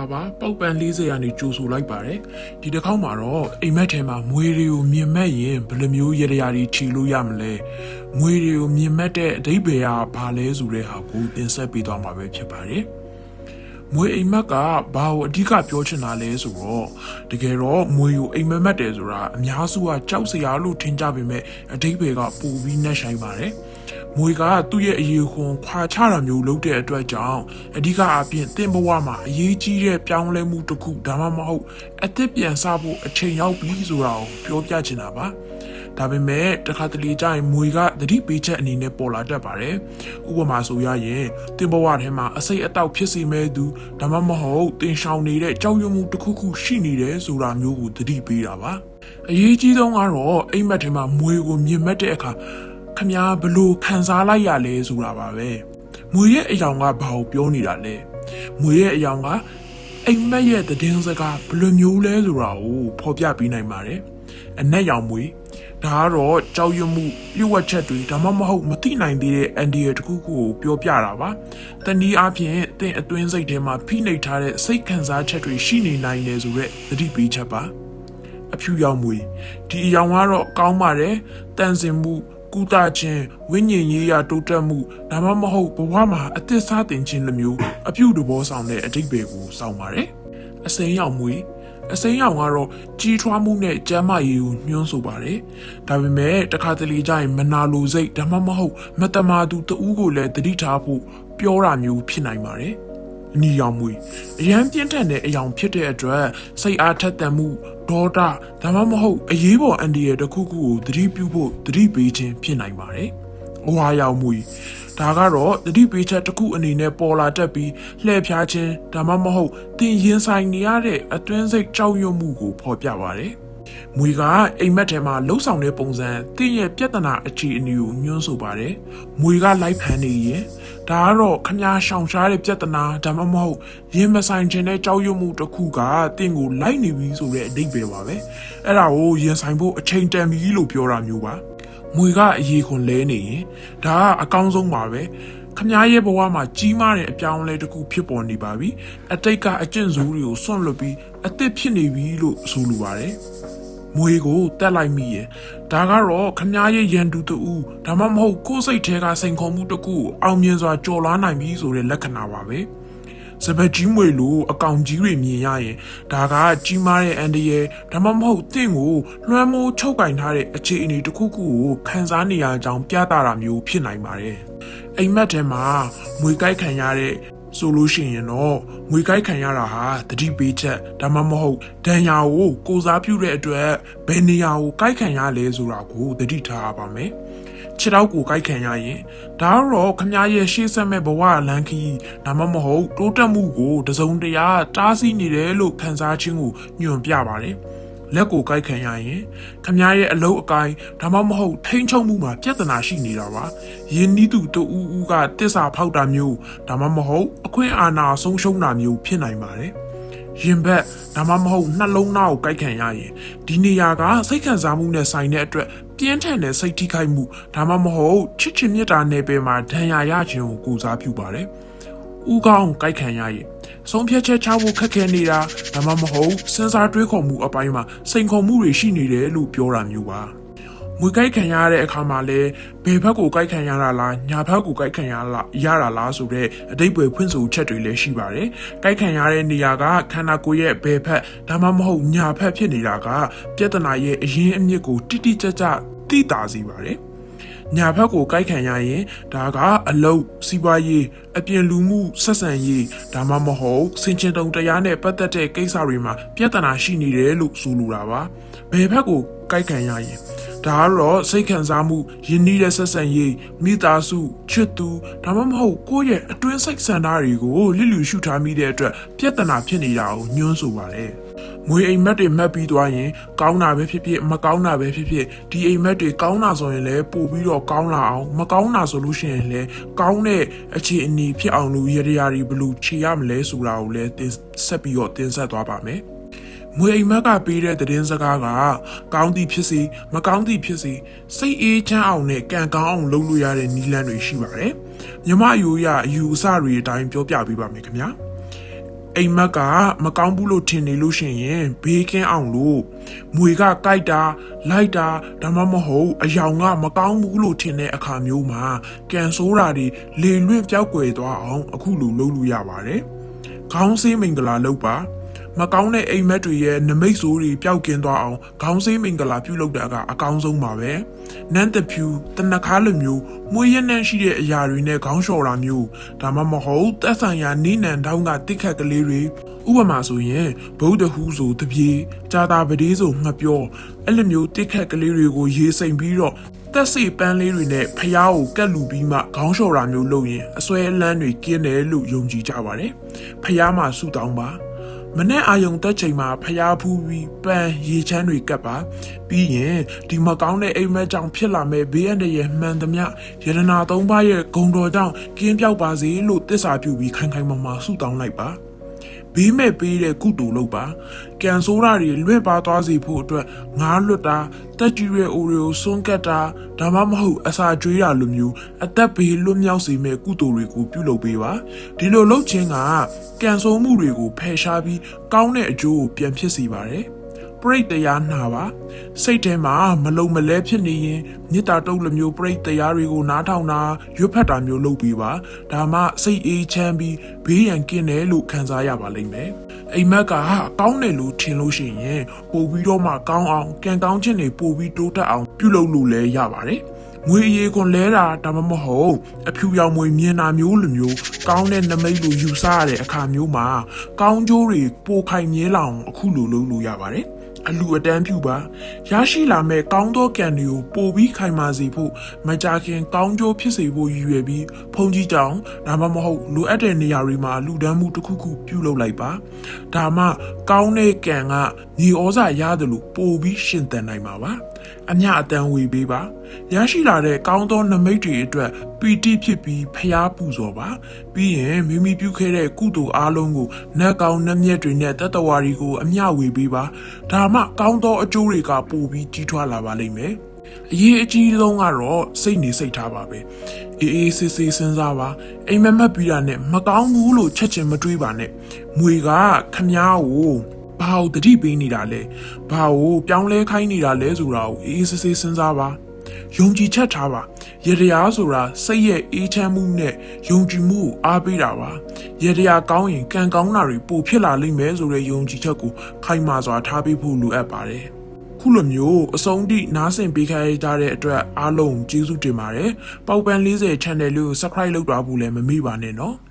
လာပါပေါက်ပန်40ရာနေကြိုဆိုလိုက်ပါတယ်ဒီတစ်ခေါက်မှာတော့အိမ်မက်ထဲမှာမွေတွေကိုမြင်မက်ရင်ဘယ်လိုမျိုးရရရာတွေခြေလို့ရမလဲမွေတွေကိုမြင်မက်တဲ့အဓိပ္ပာယ်ကဘာလဲဆိုတဲ့ဟာကိုတင်ဆက်ပေးသွားမှာပဲဖြစ်ပါတယ်မွေအိမ်မက်ကဘာကိုအဓိကပြောချင်တာလဲဆိုတော့တကယ်တော့မွေကိုအိမ်မက်မက်တယ်ဆိုတာအများစုကကြောက်စရာလို့ထင်ကြပေမဲ့အဓိပ္ပာယ်ကပိုပြီးနှက်ဆိုင်ပါတယ် မွေကသူ့ရဲ့အရေးခွန်ခွာချတာမျိုးလုပ်တဲ့အတွက်ကြောင့်အဓိကအပြင်တင့်ဘဝမှာအရေးကြီးတဲ့ပြောင်းလဲမှုတစ်ခုဒါမှမဟုတ်အသစ်ပြန်စဖို့အချိန်ရောက်ပြီဆိုတာကိုပြောပြချင်တာပါဒါပေမဲ့တခါတလေကျရင်မွေကသတိပေးချက်အနေနဲ့ပေါ်လာတတ်ပါတယ်ဥပမာဆိုရရင်တင်ဘဝထဲမှာအစိတ်အတောက်ဖြစ်စီမဲ့သူဒါမှမဟုတ်တင်ရှောင်နေတဲ့ကြောက်ရွံ့မှုတစ်ခုခုရှိနေတယ်ဆိုတာမျိုးကိုသတိပေးတာပါအရေးကြီးဆုံးကတော့အိမ်မက်ထဲမှာမွေကိုမြင်မဲ့တဲ့အခါ ခမားဘလို့ခံစားလိုက်ရလဲဆိုတာပါပဲမွေရဲ့အယောင်ကဘာကိုပြောနေတာလဲမွေရဲ့အယောင်ကအိမ်မက်ရဲ့သတည်င်းစကားဘယ်လိုမျိုးလဲဆိုတာကိုဖော်ပြပေးနိုင်ပါတယ်အနက်ရောင်မွေဒါကတော့ကြောက်ရွံ့မှုလျှို့ဝှက်ချက်တွေဒါမှမဟုတ်မသိနိုင်သေးတဲ့အန်ဒီရတစ်ခုခုကိုပြောပြတာပါတနည်းအားဖြင့်တင့်အတွင်းစိတ်ထဲမှာဖိနှိပ်ထားတဲ့စိတ်ခံစားချက်တွေရှိနေနိုင်တယ်ဆိုရက်သတိပေးချက်ပါအဖြူရောင်မွေဒီအရောင်ကတော့ကောင်းပါတယ်တန်စင်မှု ကုသခြင်းဝိညာဉ်ရေးရာတိုးတက်မှုဒါမှမဟုတ်ဘဝမှာအသစ်စားတင်ခြင်းလိုမျိုးအပြုတဘောဆောင်တဲ့အတိတ်ပဲကိုစောင့်ပါတယ်အစိမ်းရောင်မွေအစိမ်းရောင်ကတော့ကြီးထွားမှုနဲ့ကျန်းမာရေးကိုညွှန်းဆိုပါတယ်ဒါပေမဲ့တခါတလေကျရင်မနာလိုစိတ်ဒါမှမဟုတ်မတမာသူတဦးကိုလည်းတတိထားဖို့ပြောတာမျိုးဖြစ်နိုင်ပါတယ် အနီရောင်မွေအရန်ပြင်းထန်တဲ့အယောင်ဖြစ်တဲ့အတွက်စိတ်အားထက်သန်မှုဒေါသဒါမှမဟုတ်အရေးပေါ်အန်ဒီရဲ့တစ်ခုခုကိုသတိပြုဖို့သတိပေးခြင်းဖြစ်နိုင်ပါတယ်။အဝါရောင်မွေဒါကတော့သတိပေးချက်တစ်ခုအနေနဲ့ပေါ်လာတတ်ပြီးလှည့်ဖျားခြင်းဒါမှမဟုတ်တင်ရင်ဆိုင်နေရတဲ့အတွင်းစိတ်ကြောက်ရွံ့မှုကိုဖော်ပြပါတယ်။မွေကအိမ်မက်ထဲမှာလှုပ်ဆောင်တဲ့ပုံစံတင့်ရဲ့ပြဿနာအခြေအနေကိုညွှန်းဆိုပါတယ်။မွေကလိုက်ဖမ်းနေရင် ဒါကတော့ခမားရှောင်ရှားတဲ့ပြဿနာဒါမှမဟုတ်ရင်မဆိုင်ခြင်းတဲ့ကြောက်ရွံ့မှုတစ်ခုကတင့်ကိုလိုက်နေပြီဆိုတဲ့အဓိပ္ပာယ်ပါပဲ။အဲ့ဒါကိုရင်ဆိုင်ဖို့အချိန်တန်ပြီလို့ပြောတာမျိုးပါ။မွေကအရေးခွန်လဲနေရင်ဒါကအကောင်းဆုံးပါပဲ။ခမားရဲ့ဘဝမှာကြီးမားတဲ့အပြောင်းအလဲတစ်ခုဖြစ်ပေါ်နေပါပြီ။အတိတ်ကအကျင့်စိုးတွေကိုစွန့်လွတ်ပြီးအသစ်ဖြစ်နေပြီလို့ဆိုလိုပါတယ်။ မွေကိုတက်လိုက်မိရင်ဒါကတော့ခမားရဲ့ရန်သူတူဒါမှမဟုတ်ကိုယ်စိတ်ထဲကစိန်ခေါ်မှုတစ်ခုကိုအောင်မြင်စွာကြော်လွားနိုင်ပြီဆိုတဲ့လက္ခဏာပါပဲစပက်ကြီးမွေလိုအကောင်ကြီးတွေမြင်ရရင်ဒါကကြီးမားတဲ့အန်ဒီရဲ့ဒါမှမဟုတ်တင့်ကိုလွှမ်းမိုးချုပ်ကင်ထားတဲ့အခြေအနေတစ်ခုခုကိုခံစားနေရကြောင်းပြသတာမျိုးဖြစ်နိုင်ပါတယ်အိမ်မက်ထဲမှာမွေကြိုက်ခံရတဲ့ ဆိုလို့ရှိရင်တော့ငွေကြိုက်ခံရတာဟာတတိပေးချက်ဒါမှမဟုတ်ဒဏ်ရာကိုကိုစားပြုတဲ့အတွက်ဘယ်နေရာကိုကြိုက်ခံရလဲဆိုတာကိုတတိထားရပါမယ်ခြေထောက်ကိုကြိုက်ခံရရင်ဒါတော့ခမားရဲ့ရှေ့ဆက်မဲ့ဘဝလန်ခီဒါမှမဟုတ်တိုးတက်မှုကိုတစုံတရာတားဆီးနေတယ်လို့ခံစားခြင်းကိုညွှန်ပြပါတယ် လက်ကိုကြိုက်ခံရရင်ခမားရဲ့အလုတ်အကိုင်းဒါမှမဟုတ်ထိမ့်ချုံမှုမှာပြဿနာရှိနေတာပါယင်းနီးသူတူဦးဦးကတစ္ဆာဖောက်တာမျိုးဒါမှမဟုတ်အခွင့်အာဏာဆုံးရှုံးတာမျိုးဖြစ်နိုင်ပါတယ်ရင်ဘက်ဒါမှမဟုတ်နှလုံးသားကိုကြိုက်ခံရရင်ဒီနေရာကစိတ်ခံစားမှုနဲ့ဆိုင်တဲ့အတွက်ပြင်းထန်တဲ့စိတ်ထိခိုက်မှုဒါမှမဟုတ်ချစ်ချင်မြတ်တာနယ်ပယ်မှာဒဏ်ရာရခြင်းကိုကိုစားပြုပါတယ် ဥကောင်းကြိုက်ခံရရင်ဆုံးဖြတ်ချက်ချဖို့ခက်ခဲနေတာဒါမှမဟုတ်စဉ်းစားတွေးခေါ်မှုအပိုင်းမှာစိန်ခေါ်မှုတွေရှိနေတယ်လို့ပြောတာမျိုးပါငွေကြိုက်ခံရတဲ့အခါမှာလဲဘယ်ဘက်ကိုကြိုက်ခံရတာလားညာဘက်ကိုကြိုက်ခံရလားရတာလားဆိုတဲ့အတိတ်ပဲဖွင့်ဆိုချက်တွေလည်းရှိပါတယ်ကြိုက်ခံရတဲ့နေရာကခန္ဓာကိုယ်ရဲ့ဘယ်ဘက်ဒါမှမဟုတ်ညာဘက်ဖြစ်နေတာကပြဿနာရဲ့အရင်းအမြစ်ကိုတိတိကျကျသိတာစီပါတယ် ညာဘက်ကိုကြိုက်ခံရရင်ဒါကအလုတ်စီးပွားရေးအပြင်လူမှုဆက်ဆံရေးဒါမှမဟုတ်စင်ချင်တုံတရားနဲ့ပတ်သက်တဲ့ကိစ္စတွေမှာပြဿနာရှိနေတယ်လို့ဆိုလိုတာပါဘယ်ဘက်ကိုကြိုက်ခံရရင် ဒါကတော့စိတ်ခံစားမှုယဉ်နီးတဲ့ဆက်ဆံရေးမိသားစုချစ်သူဒါမှမဟုတ်ကိုယ့်ရဲ့အတွင်းစိတ်ဆန္ဒတွေကိုလစ်လျူရှုထားမိတဲ့အတွက်ပြဿနာဖြစ်နေတာကိုညွှန်းဆိုပါတယ်ငွေအိမ်မက်တွေမှတ်ပြီးသွားရင်ကောင်းတာပဲဖြစ်ဖြစ်မကောင်းတာပဲဖြစ်ဖြစ်ဒီအိမ်မက်တွေကောင်းတာဆိုရင်လည်းပို့ပြီးတော့ကောင်းလာအောင်မကောင်းတာဆိုလို့ရှိရင်လည်းကောင်းတဲ့အခြေအနေဖြစ်အောင်လို့ရရရာတွေဘယ်လို့ခြေရမလဲဆိုတာကိုလည်းတင်ဆက်ပြီးတော့တင်ဆက်သွားပါမယ် ငွေအိမ်မက်ကပေးတဲ့သတင်းစကားကကောင်းသည်ဖြစ်စေမကောင်းသည်ဖြစ်စေစိတ်အေးချမ်းအောင်နဲ့ကံကောင်းအောင်လုပ်လို့ရတဲ့နည်းလမ်းတွေရှိပါတယ်။မြမအယူရအယူအဆတွေအတိုင်းပြောပြပေးပါမယ်ခင်ဗျာ။အိမ်မက်ကမကောင်းဘူးလို့ထင်နေလို့ရှိရင်ဘေးကင်းအောင်လို့မွေကကြိုက်တာလိုက်တာဒါမှမဟုတ်အယောင်ကမကောင်းဘူးလို့ထင်တဲ့အခါမျိုးမှာကန်ဆိုးတာတွေလေလွင့်ပြောက်ကွယ်သွားအောင်အခုလိုလုပ်လို့ရပါတယ်။ခေါင်းစည်းမင်္ဂလာလုပ်ပါ မကောင်းတဲ့အိမ်မက်တွေရဲ့နမိတ်ဆိုးတွေပျောက်ကင်းသွားအောင်ခေါင်းစည်းမင်္ဂလာပြုလုပ်တာကအကောင်းဆုံးပါပဲ။နန်းတဖြူတနခါလိုမျိုးမွေးရနှံ့ရှိတဲ့အရာတွေနဲ့ခေါင်းလျှော်တာမျိုးဒါမှမဟုတ်သက်ဆိုင်ရာနိနန်တောင်းကတစ်ခတ်ကလေးတွေဥပမာဆိုရင်ဗုဒ္ဓဟူးဆိုတပြေကြာတာပတိဆိုငှက်ပြောအဲ့လိုမျိုးတစ်ခတ်ကလေးတွေကိုရေစိမ်ပြီးတော့တက်စီပန်းလေးတွေနဲ့ဖျားကိုကက်လူပြီးမှခေါင်းလျှော်တာမျိုးလုပ်ရင်အစွဲအလန်းတွေကင်းတယ်လို့ယုံကြည်ကြပါတယ်ဖျားမှာဆူတောင်းပါ မနဲ့အာယုံတက်ချိန်မှာဖျားဖူးပြီးပန်းရေချမ်းတွေကပ်ပါ ပြီးရင်ဒီမကောင်းတဲ့အိမ်မက်ကြောင့်ဖြစ်လာမဲ့ဘေးအန္တရာယ်မှန်သမျှယရနာသုံးပါးရဲ့ဂုံတော်ကြောင့်ကင်းပြောက်ပါစေလို့တစ္ဆာပြုပြီးခိုင်ခိုင်မာမာဆုတောင်းလိုက်ပါ ဘေးမဲ့ပေးတဲ့ကုတူလုပ်ပါကံဆိုးတာတွေလွင့်ပါသွားစေဖို့အတွက်ငားလွတ်တာတက်ကြီးရဲ့အိုရီကိုစွန့်ကတ်တာဒါမှမဟုတ်အစာကျွေးတာလိုမျိုးအသက်ဘေးလွတ်မြောက်စေမဲ့ကုတူတွေကိုပြုလုပ်ပေးပါဒီလိုလုပ်ခြင်းကကံဆိုးမှုတွေကိုဖယ်ရှားပြီးကောင်းတဲ့အကျိုးကိုပြန်ဖြစ်စေပါတယ် ပရိတ်တရားနာပါစိတ်ထဲမှာမလုံမလဲဖြစ်နေရင်မေတ္တာတုတ်လိုမျိုးပရိတ်တရားတွေကိုနားထောင်တာရွတ်ဖတ်တာမျိုးလုပ်ပြီးပါဒါမှစိတ်အေးချမ်းပြီးဘေးရန်ကင်းတယ်လို့ခံစားရပါလိမ့်မယ်အိမ်မက်ကဟာကောင်းတယ်လို့ထင်လို့ရှိရင်ပို့ပြီးတော့မှကောင်းအောင်ကံကောင်းခြင်းတွေပို့ပြီးတိုးတက်အောင်ပြုလုပ်လို့လည်းရပါတယ်ငွေအရေးခွန်လဲတာဒါမှမဟုတ်အဖြူရောင်မွေမြင်တာမျိုးလိုမျိုးကောင်းတဲ့နမိတ်လိုယူဆရတဲ့အခါမျိုးမှာကောင်းကျိုးတွေပိုခိုင်မြဲလောင်အခုလိုလုပ်လို့ရပါတယ် အလူအတန်းဖြူပါရရှိလာမဲ့ကောင်းသောကံတွေကိုပို့ပြီးခိုင်မာစေဖို့မကြခင်ကောင်းကျိုးဖြစ်စေဖို့ရည်ရွယ်ပြီးဖုန်ကြီးတောင်ဒါမှမဟုတ်လိုအပ်တဲ့နေရာတွေမှာလူဒန်းမှုတစ်ခုခုပြုလုပ်လိုက်ပါဒါမှကောင်းတဲ့ကံကညီဩဇာရတယ်လို့ပို့ပြီးရှင်သန်နိုင်မှာပါ အမျှအတန်းဝေပေးပါရရှိလာတဲ့ကောင်းသောနမိတ်တွေအတွက်ပီတိဖြစ်ပြီးဖျားပူဇော်ပါပြီးရင်မိမိပြုခဲ့တဲ့ကုသိုလ်အားလုံးကိုနတ်ကောင်းနတ်မြတ်တွေနဲ့တတ္တဝါတွေကိုအမျှဝေပေးပါဒါမှကောင်းသောအကျိုးတွေကပိုပြီးကြီးထွားလာပါလိမ့်မယ်အရေးအကြီးဆုံးကတော့စိတ်နေစိတ်ထားပါပဲအေးအေးဆေးဆေးစဉ်းစားပါအိမ်မက်မက်ပြီးတာနဲ့မကောင်းဘူးလို့ချက်ချင်းမတွေးပါနဲ့မွေကခမားကို ဘာလို့တတိပေးနေတာလဲဘာလို့ပြောင်းလဲခိုင်းနေတာလဲဆိုတာကိုအေးအေးဆေးဆေးစဉ်းစားပါယုံကြည်ချက်ထားပါရတရားဆိုတာစိတ်ရဲ့အေးချမ်းမှုနဲ့ယုံကြည်မှုကိုအားပေးတာပါရတရားကောင်းရင်ကံကောင်းတာတွေပိုဖြစ်လာလိမ့်မယ်ဆိုတဲ့ယုံကြည်ချက်ကိုခိုင်မာစွာထားပေးဖို့လိုအပ်ပါတယ်ခုလိုမျိုးအဆုံးထိနားဆင်ပေးခိုင်းကြတဲ့အတွက်အားလုံးကျေးဇူးတင်ပါတယ်။ပေါက်ပန်း40 channel လေးကို subscribe လုပ်ထားဖို့လည်းမမေ့ပါနဲ့နော်။